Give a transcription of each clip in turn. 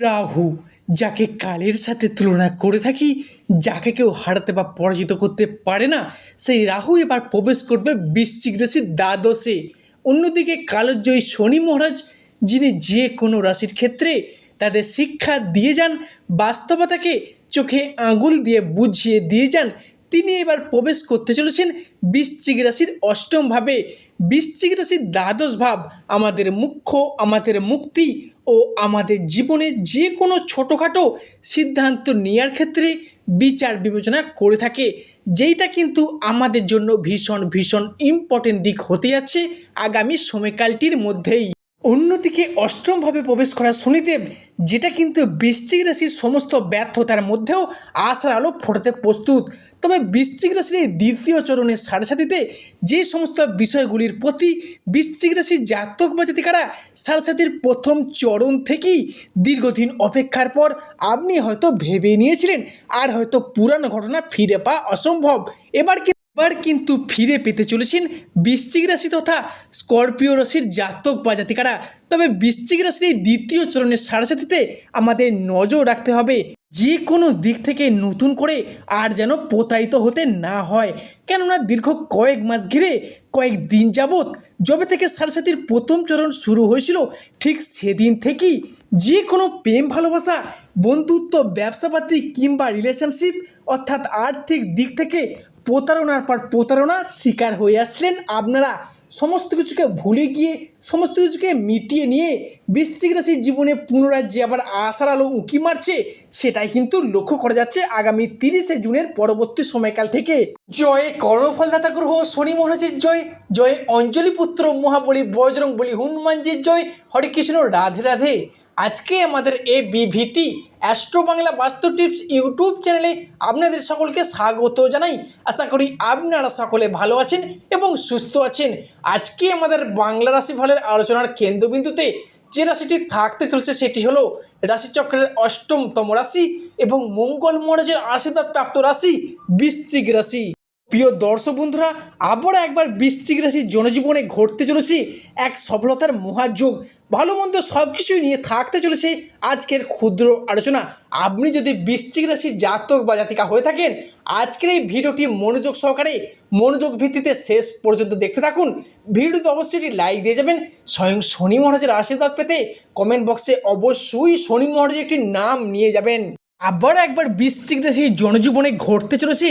রাহু, যাকে কালের সাথে তুলনা করে থাকি, যাকে কেউ হারাতে বা পরাজিত করতে পারে না, সেই রাহু এবার প্রবেশ করবে বৃশ্চিক রাশির দ্বাদশে। অন্যদিকে কালোজয়ী শনি মহারাজ, যিনি যে কোনো রাশির ক্ষেত্রে তাদের শিক্ষা দিয়ে যান, বাস্তবতাকে চোখে আঙুল দিয়ে বুঝিয়ে দিয়ে যান তিনি এবার প্রবেশ করতে চলেছেন বৃশ্চিক রাশির অষ্টম ভাবে। বৃশ্চিক রাশির দ্বাদশ ভাব আমাদের মুখ্য, আমাদের মুক্তি ও আমাদের জীবনে যে কোনো ছোটোখাটো সিদ্ধান্ত নেওয়ার ক্ষেত্রে বিচার বিবেচনা করে থাকে, যেইটা কিন্তু আমাদের জন্য ভীষণ ভীষণ ইম্পর্টেন্ট দিক হতে যাচ্ছে আগামী সময়কালটির মধ্যেই। অন্যদিকে অষ্টমভাবে প্রবেশ করা শনিদেব, যেটা কিন্তু বৃশ্চিক রাশির সমস্ত ব্যর্থতার মধ্যেও আশার আলো ফোটাতে প্রস্তুত। তবে বৃশ্চিক রাশির এই দ্বিতীয় চরণের সাড়ে যে সমস্ত বিষয়গুলির প্রতি বৃশ্চিক রাশির জাতক বা জাতিকারা সাড়ে সাথীর প্রথম চরণ থেকেই দীর্ঘদিন অপেক্ষার পর আপনি হয়তো ভেবে নিয়েছিলেন, আর হয়তো পুরানো ঘটনা ফিরে পাওয়া অসম্ভব। এবার এবার কিন্তু ফিরে পেতে চলেছেন বৃশ্চিক রাশি তথা স্করপিও রাশির জাতক বা জাতিকারা। তবে বৃশ্চিক রাশির দ্বিতীয় চরণের সারাসাথীতে আমাদের নজর রাখতে হবে যে কোনো দিক থেকে নতুন করে আর যেন প্রতারিত হতে না হয়। কেননা দীর্ঘ কয়েক মাস ঘিরে কয়েক দিন যাবৎ যবে থেকে সারসাথীর প্রথম চরণ শুরু হয়েছিল, ঠিক সেদিন থেকেই যে কোনো প্রেম, ভালোবাসা, বন্ধুত্ব, ব্যবসাপাতি কিংবা রিলেশনশিপ অর্থাৎ আর্থিক দিক থেকে প্রতারণার পর প্রতারণার শিকার হয়ে আসছিলেন আপনারা। সমস্ত কিছুকে ভুলে গিয়ে, সমস্ত কিছুকে মিটিয়ে নিয়ে বৃশ্চিক রাশির জীবনে পুনরায় যে আবার আশার আলো উঁকি মারছে, সেটাই কিন্তু লক্ষ্য করা যাচ্ছে আগামী তিরিশে জুনের পরবর্তী সময়কাল থেকে। জয় কর্মফলদাতা গ্রহ, শনি মহারাজের জয় জয় অঞ্জলি পুত্র মহাবলী, বজরং বলি হনুমানজির জয়, হরে কৃষ্ণ, রাধে রাধে। আজকে আমাদের এ বিভিটি অ্যাস্ট্রো বাংলা বাস্তু টিপস ইউটিউব চ্যানেলে আপনাদের সকলকে স্বাগত জানাই। আশা করি আপনারা সকলে ভালো আছেন এবং সুস্থ আছেন। আজকে আমাদের বাংলা রাশি ফলের আলোচনার কেন্দ্রবিন্দুতে যে রাশিটি থাকতে চলেছে সেটি হলো রাশিচক্রের অষ্টমতম রাশি এবং মঙ্গল মহারাজের আশীর্বাদ প্রাপ্ত রাশি বৃশ্চিক রাশি। প্রিয় দর্শক বন্ধুরা আবার একবার বৃশ্চিক রাশির জনজীবনে ঘটতে চলেছে এক সফলতার মহাযোগ। ভালো মন্দ সব কিছুই নিয়ে থাকতে চলেছে আজকের ক্ষুদ্র আলোচনা। আপনি যদি বৃশ্চিক রাশির জাতক বা জাতিকা হয়ে থাকেন, আজকের এই ভিডিওটি মনোযোগ সহকারে, মনোযোগ ভিত্তিতে শেষ পর্যন্ত দেখতে থাকুন। ভিডিওতে অবশ্যই লাইক দিয়ে যাবেন। স্বয়ং শনি মহারাজের আশীর্বাদ পেতে কমেন্ট বক্সে অবশ্যই শনি মহারাজের একটি নাম নিয়ে যাবেন। আবার একবার বৃশ্চিক রাশির জনজীবনে ঘটতে চলেছে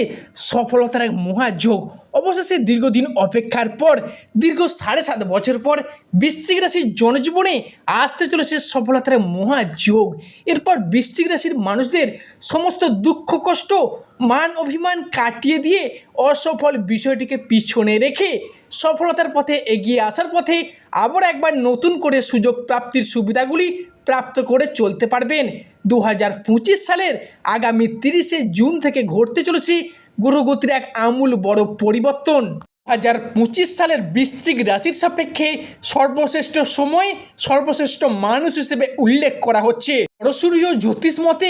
সফলতার এক মহাযোগ। অবশেষে দীর্ঘদিন অপেক্ষার পর, দীর্ঘ সাড়ে সাত বছর পর বৃশ্চিক রাশির জনজীবনে আসতে চলেছে সফলতার মহাযোগ। এরপর বৃশ্চিক রাশির মানুষদের সমস্ত দুঃখ, কষ্ট, মান, অভিমান কাটিয়ে দিয়ে অসফল বিষয়টিকে পিছনে রেখে সফলতার পথে এগিয়ে আসার পথে আবার একবার নতুন করে সুযোগ প্রাপ্তির সুবিধাগুলি প্রাপ্ত করে চলতে পারবেন। দু হাজার পঁচিশ সালের আগামী তিরিশে জুন থেকে ঘটতে চলেছে গ্রহগতির এক আমূল বড় পরিবর্তন। হাজার পঁচিশ সালের বৃশ্চিক রাশির সাপেক্ষে সর্বশ্রেষ্ঠ সময়, সর্বশ্রেষ্ঠ মানুষ হিসেবে উল্লেখ করা হচ্ছে। পরশুরীয় জ্যোতিষ মতে,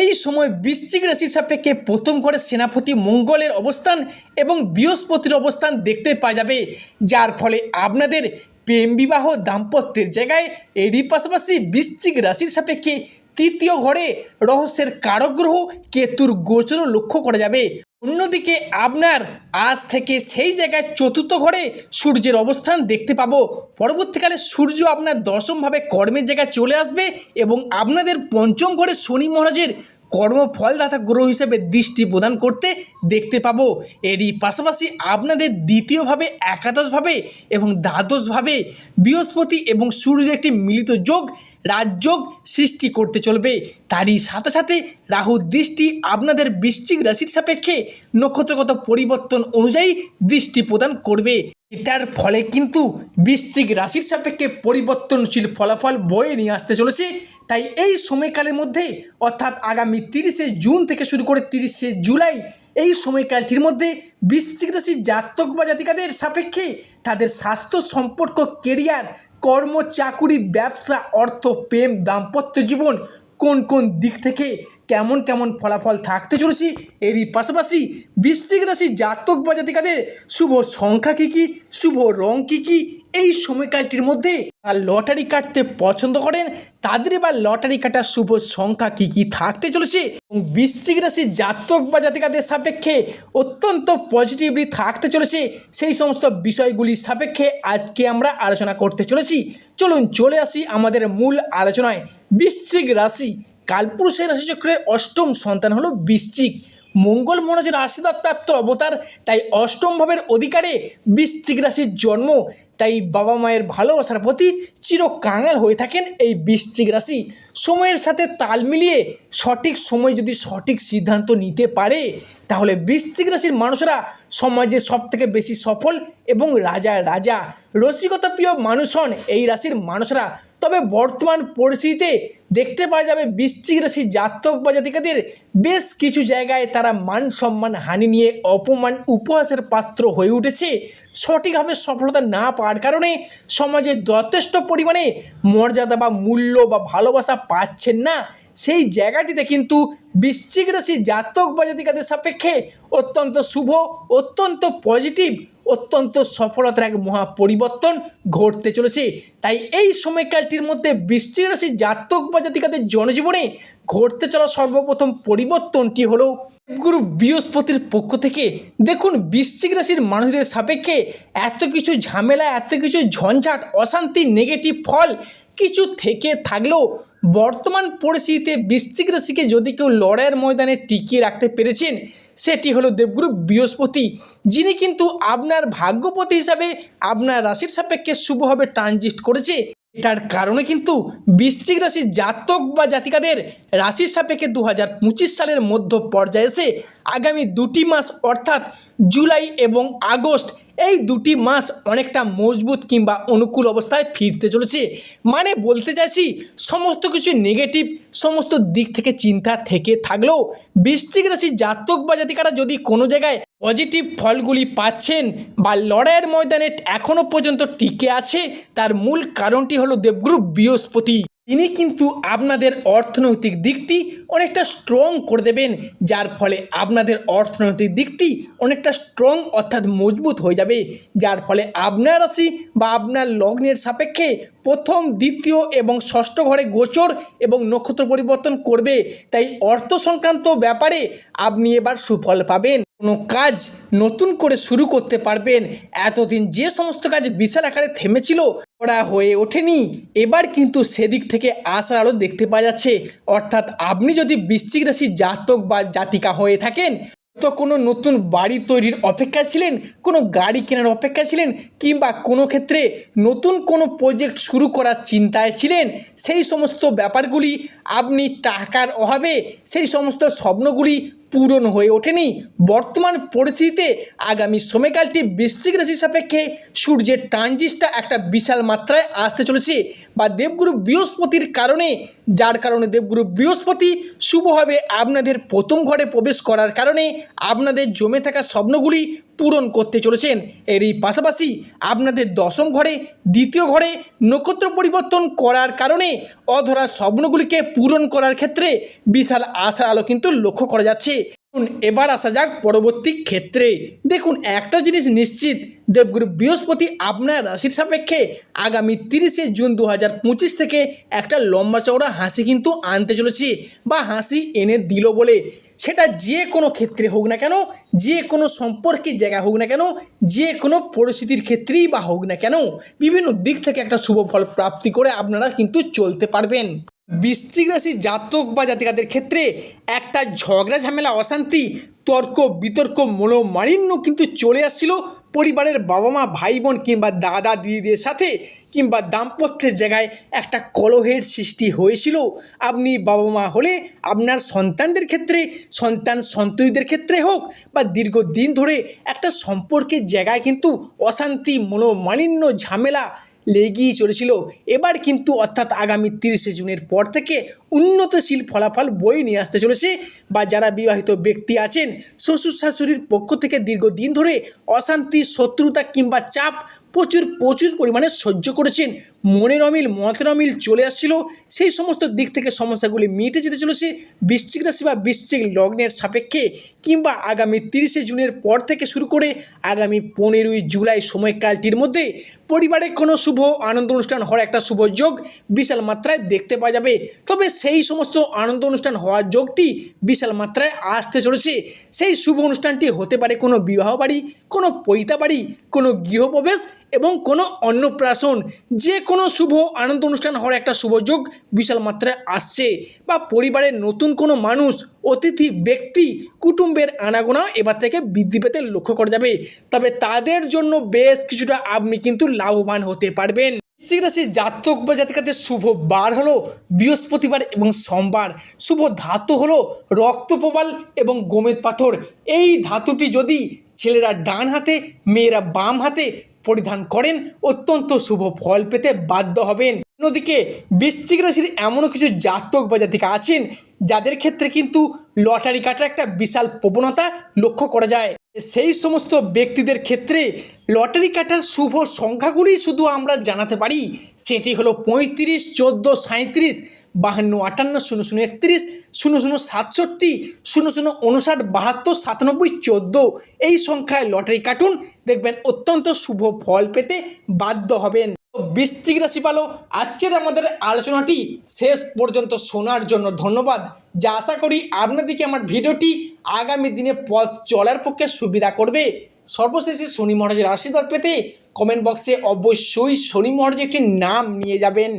এই সময় বৃশ্চিক রাশির সাপেক্ষে প্রথম ঘরে সেনাপতি মঙ্গলের অবস্থান এবং বৃহস্পতির অবস্থান দেখতে পাওয়া যাবে, যার ফলে আপনাদের প্রেম বিবাহ দাম্পত্যের জায়গায় এরই পাশাপাশি বৃশ্চিক রাশির সাপেক্ষে তৃতীয় ঘরে রহস্যের কারগ্রহ কেতুর গোচরও লক্ষ্য করা যাবে। অন্যদিকে আপনার আজ থেকে সেই জায়গায় চতুর্থ ঘরে সূর্যের অবস্থান দেখতে পাবো। পরবর্তীকালে সূর্য আপনার দশমভাবে কর্মের জায়গায় চলে আসবে এবং আপনাদের পঞ্চম ঘরে শনি মহারাজের কর্মফলদাতা গ্রহ হিসেবে দৃষ্টি প্রদান করতে দেখতে পাবো। এরই পাশাপাশি আপনাদের দ্বিতীয়ভাবে, একাদশভাবে এবং দ্বাদশভাবে বৃহস্পতি এবং সূর্যের একটি মিলিত যোগ রাজযোগ সৃষ্টি করতে চলবে। তারই সাথে সাথে রাহুর দৃষ্টি আপনাদের বৃশ্চিক রাশির সাপেক্ষে নক্ষত্রগত পরিবর্তন অনুযায়ী দৃষ্টি প্রদান করবে। এটার ফলে কিন্তু বৃশ্চিক রাশির সাপেক্ষে পরিবর্তনশীল ফলাফল বয়ে নিয়ে আসতে চলেছে। তাই এই সময়কালের মধ্যে, অর্থাৎ আগামী তিরিশে জুন থেকে শুরু করে তিরিশে জুলাই এই সময়কালটির মধ্যে বৃশ্চিক জাতক বা জাতিকাদের সাপেক্ষে তাদের স্বাস্থ্য সম্পর্ক, কেরিয়ার, কর্ম, চাকুরি, ব্যবসা, অর্থ, প্রেম, দাম্পত্য জীবন কোন কোন দিক থেকে কেমন কেমন ফলাফল থাকতে চলেছে এরই পাশাপাশি বৃশ্চিক রাশির জাতক বা জাতিকাদের শুভ সংখ্যা কী কী, শুভ রং কী কী এই সময়কালটির মধ্যে লটারি কাটতে পছন্দ করেন তাদের এবার লটারি কাটার শুভ সংখ্যা কি কি থাকতে চলেছে এবং বৃশ্চিক রাশির জাতক বা জাতিকাদের সাপেক্ষে অত্যন্ত পজিটিভলি থাকতে চলেছে, সেই সমস্ত বিষয়গুলির সাপেক্ষে আজকে আমরা আলোচনা করতে চলেছি। চলুন চলে আসি আমাদের মূল আলোচনায়। বৃশ্চিক রাশি, কালপুরুষের রাশিচক্রের অষ্টম সন্তান হলো বৃশ্চিক। মঙ্গল মনোজের আশীর্বাদ প্রাপ্ত অবতার, তাই অষ্টম ভাবের অধিকারে বৃশ্চিক রাশির জন্ম, তাই বাবা মায়ের ভালোবাসার প্রতি চির কাঙাল হয়ে থাকেন এই বৃশ্চিক রাশি। সময়ের সাথে তাল মিলিয়ে সঠিক সময় যদি সঠিক সিদ্ধান্ত নিতে পারে, তাহলে বৃশ্চিক রাশির মানুষরা সমাজে সব থেকে বেশি সফল এবং রাজা রাজা। রসিকতা প্রিয় মানুষ হন এই রাশির মানুষরা তবে বর্তমান পরিস্থিতিতে দেখতে পাওয়া যাবে বৃশ্চিক জাতক বা জাতিকাদের বেশ কিছু জায়গায় তারা মান সম্মান, হানি নিয়ে অপমান, উপহাসের পাত্র হয়ে উঠেছে। সঠিকভাবে সফলতা না পাওয়ার কারণে সমাজে যথেষ্ট পরিমাণে মর্যাদা বা মূল্য বা ভালোবাসা পাচ্ছেন না। সেই জায়গাটিতে কিন্তু বৃশ্চিক রাশির জাতক বা জাতিকাদের সাপেক্ষে অত্যন্ত শুভ, অত্যন্ত পজিটিভ অত্যন্ত সফলতার এক মহা পরিবর্তন ঘটতে চলেছে। তাই এই সময়কালটির মধ্যে বৃশ্চিক রাশি জাতক বা জাতিকাদের জনজীবনে ঘটতে চলা সর্বপ্রথম পরিবর্তনটি হলো গুরু বৃহস্পতির পক্ষ থেকে। দেখুন, বৃশ্চিক রাশির মানুষদের সাপেক্ষে এত কিছু ঝামেলা, এত কিছু ঝঞ্ঝাট, অশান্তি নেগেটিভ ফল কিছু থেকে থাকলেও বর্তমান পরিস্থিতিতে বৃশ্চিক রাশিকে যদি কেউ লড়াইয়ের ময়দানে টিকিয়ে রাখতে পেরেছেন, সেটি হলো দেবগুরু বৃহস্পতি। যিনি কিন্তু আপনার ভাগ্যপতি হিসাবে আপনার রাশির সাপেক্ষে শুভভাবে ট্রানজিস্ট করেছে। এটার কারণে কিন্তু বৃশ্চিক রাশির জাতক বা জাতিকাদের রাশির সাপেক্ষে দু হাজার পঁচিশ সালের মধ্য পর্যায়ে এসে আগামী দুটি মাস অর্থাৎ জুলাই এবং আগস্ট এই দুটি মাস অনেকটা মজবুত কিংবা অনুকূল অবস্থায় ফিরতে চলেছে। মানে বলতে চাইছি, সমস্ত কিছু নেগেটিভ সমস্ত দিক থেকে চিন্তা থেকে থাকলেও বৃশ্চিক রাশির জাতক বা জাতিকারা যদি কোনো জায়গায় পজিটিভ ফলগুলি পাচ্ছেন বা লড়াইয়ের ময়দানে এখনও পর্যন্ত টিকে আছে, তার মূল কারণটি হলো দেবগুরু বৃহস্পতি। তিনি কিন্তু আপনাদের অর্থনৈতিক দিকটি অনেকটা স্ট্রং করে দেবেন, যার ফলে আপনাদের অর্থনৈতিক দিকটি অনেকটা স্ট্রং অর্থাৎ মজবুত হয়ে যাবে, যার ফলে আপনার রাশি বা আপনার লগ্নের সাপেক্ষে প্রথম, দ্বিতীয় এবং ষষ্ঠ ঘরে গোচর এবং নক্ষত্র পরিবর্তন করবে। তাই অর্থ সংক্রান্ত ব্যাপারে আপনি এবার সুফল পাবেন। কোনো কাজ নতুন করে শুরু করতে পারবেন। এতদিন যে সমস্ত কাজ বিশাল আকারে থেমেছিল করা হয়ে ওঠেনি। এবার কিন্তু সেদিক থেকে আসার আলো দেখতে পাওয়া যাচ্ছে। অর্থাৎ আপনি যদি বৃশ্চিক রাশির জাতক বা জাতিকা হয়ে থাকেন, তো কোনো নতুন বাড়ি তৈরির অপেক্ষা ছিলেন, কোনো গাড়ি কেনার অপেক্ষা ছিলেন, কিংবা কোনো ক্ষেত্রে নতুন কোনো প্রজেক্ট শুরু করার চিন্তায় ছিলেন, সেই সমস্ত ব্যাপারগুলি আপনি টাকার অভাবে, সেই সমস্ত স্বপ্নগুলি পূরণ হয়ে ওঠেনি। বর্তমান পরিস্থিতিতে আগামী সময়কালটি বৃশ্চিক রাশির সাপেক্ষে সূর্যের ট্রানজিস্টা একটা বিশাল মাত্রায় আসতে চলেছে বা দেবগুরু বৃহস্পতির কারণে। যার কারণে দেবগুরু বৃহস্পতি শুভভাবে আপনাদের প্রথম ঘরে প্রবেশ করার কারণে। আপনাদের জমে থাকা স্বপ্নগুলি পূরণ করতে চলেছেন। এরই পাশাপাশি আপনাদের দশম ঘরে, দ্বিতীয় ঘরে নক্ষত্র পরিবর্তন করার কারণে অধরা স্বপ্নগুলিকে পূরণ করার ক্ষেত্রে বিশাল আশার আলো কিন্তু লক্ষ্য করা যাচ্ছে। এবার আসা যাক পরবর্তী ক্ষেত্রে। দেখুন, একটা জিনিস নিশ্চিত, দেবগুরু বৃহস্পতি আপনার রাশির সাপেক্ষে আগামী তিরিশে জুন দু হাজার পঁচিশ থেকে একটা লম্বা চওড়া হাসি কিন্তু আনতে চলেছে বা হাসি এনে দিল বলে। সেটা যে কোনো ক্ষেত্রে হোক না কেন, যে কোনো সম্পর্কের জায়গা হোক না কেন, যে কোনো পরিস্থিতির ক্ষেত্রেই বা হোক না কেন, বিভিন্ন দিক থেকে একটা শুভ ফল প্রাপ্তি করে আপনারা কিন্তু চলতে পারবেন। বৃশ্চিক রাশির জাতক বা জাতিকাদের ক্ষেত্রে একটা ঝগড়া, ঝামেলা, অশান্তি, তর্ক, বিতর্ক, মনোমালিন্য কিন্তু চলে আসছিল পরিবারের বাবা মা, ভাই বোন কিংবা দাদা দিদিদের সাথে কিংবা দাম্পত্যের জায়গায় একটা কলহের সৃষ্টি হয়েছিল। আপনি বাবা মা হলে আপনার সন্তানদের ক্ষেত্রে, সন্তান সন্ততিদের ক্ষেত্রে হোক বা দীর্ঘদিন ধরে একটা সম্পর্কের জায়গায় কিন্তু অশান্তি, মনোমালিন্য, ঝামেলা লেগেই চলেছিল। এবার কিন্তু অর্থাৎ আগামী তিরিশে জুনের পর থেকে উন্নতশীল ফলাফল বই নিয়ে আসতে চলেছে বা যারা বিবাহিত ব্যক্তি আছেন শ্বশুর শাশুড়ির পক্ষ থেকে দীর্ঘদিন ধরে অশান্তি, শত্রুতা কিংবা চাপ প্রচুর প্রচুর পরিমাণে সহ্য করেছেন। মনের অমিল, মতের অমিল চলে আসছিল। সেই সমস্ত দিক থেকে সমস্যাগুলি মিটে যেতে চলেছে। বৃশ্চিক রাশি বা বৃশ্চিক লগ্নের সাপেক্ষে কিংবা আগামী তিরিশে জুনের পর থেকে শুরু করে আগামী পনেরোই জুলাই সময়কালটির মধ্যে পরিবারে কোনো শুভ আনন্দ অনুষ্ঠান হওয়ার একটা শুভ যোগ বিশাল মাত্রায় দেখতে পাওয়া যাবে। তবে সেই সমস্ত আনন্দ অনুষ্ঠান হওয়ার যোগটি বিশাল মাত্রায় আসতে চলেছে। সেই শুভ অনুষ্ঠানটি হতে পারে কোনো বিবাহ বাড়ি কোনো পৈতা বাড়ি কোনো গৃহপ্রবেশ এবং কোনো অন্নপ্রাশন যে কোনো শুভ আনন্দ অনুষ্ঠান হওয়ার একটা শুভ যোগ বিশাল মাত্রায় আসছে বা পরিবারের নতুন কোনো মানুষ, অতিথি, ব্যক্তি, কুটুম্বের আনাগোনা এবার থেকে বৃদ্ধি পেতে লক্ষ্য করা যাবে। তবে তাদের জন্য বেশ কিছুটা আপনি কিন্তু লাভবান হতে পারবেন। বৃশ্চিক রাশির জাতক বা জাতিকাদের শুভ বার হলো বৃহস্পতিবার এবং সোমবার। শুভ ধাতু হলো রক্তপ্রবাল এবং গোমেদ পাথর। এই ধাতুটি যদি ছেলেরা ডান হাতে, মেয়েরা বাম হাতে পরিধান করেন। অত্যন্ত শুভ ফল পেতে বাধ্য হবেন। অন্যদিকে বৃশ্চিক রাশির এমনও কিছু জাতক বা জাতিকা আছেন, যাদের ক্ষেত্রে কিন্তু লটারি কাটার একটা বিশাল প্রবণতা লক্ষ্য করা যায়। সেই সমস্ত ব্যক্তিদের ক্ষেত্রে লটারি কাটার শুভ সংখ্যাগুলি শুধু আমরা জানাতে পারি, সেটি হলো পঁয়ত্রিশ, চোদ্দ সাঁত্রিশ বাহান্ন, আটান্ন, শূন্য শূন্য, একত্রিশ, শূন্য শূন্য, সাতষট্টি, শূন্য শূন্য উনষাট বাহাত্তর, সাতানব্বই, চোদ্দ। এই সংখ্যায় লটারি কাটুন, দেখবেন অত্যন্ত শুভ ফল পেতে বাধ্য হবেন। বৃশ্চিক রাশি পালো আজকের আমাদের আলোচনাটি শেষ পর্যন্ত শোনার জন্য ধন্যবাদ। যা আশা করি আপনাদেরকে আমার ভিডিওটি আগামী দিনে পথ চলার পক্ষে সুবিধা করবে। সর্বশেষে শনি মহারাজের আশীর্বাদ পেতে কমেন্ট বক্সে অবশ্যই শনি মহারাজের একটি নাম নিয়ে যাবেন।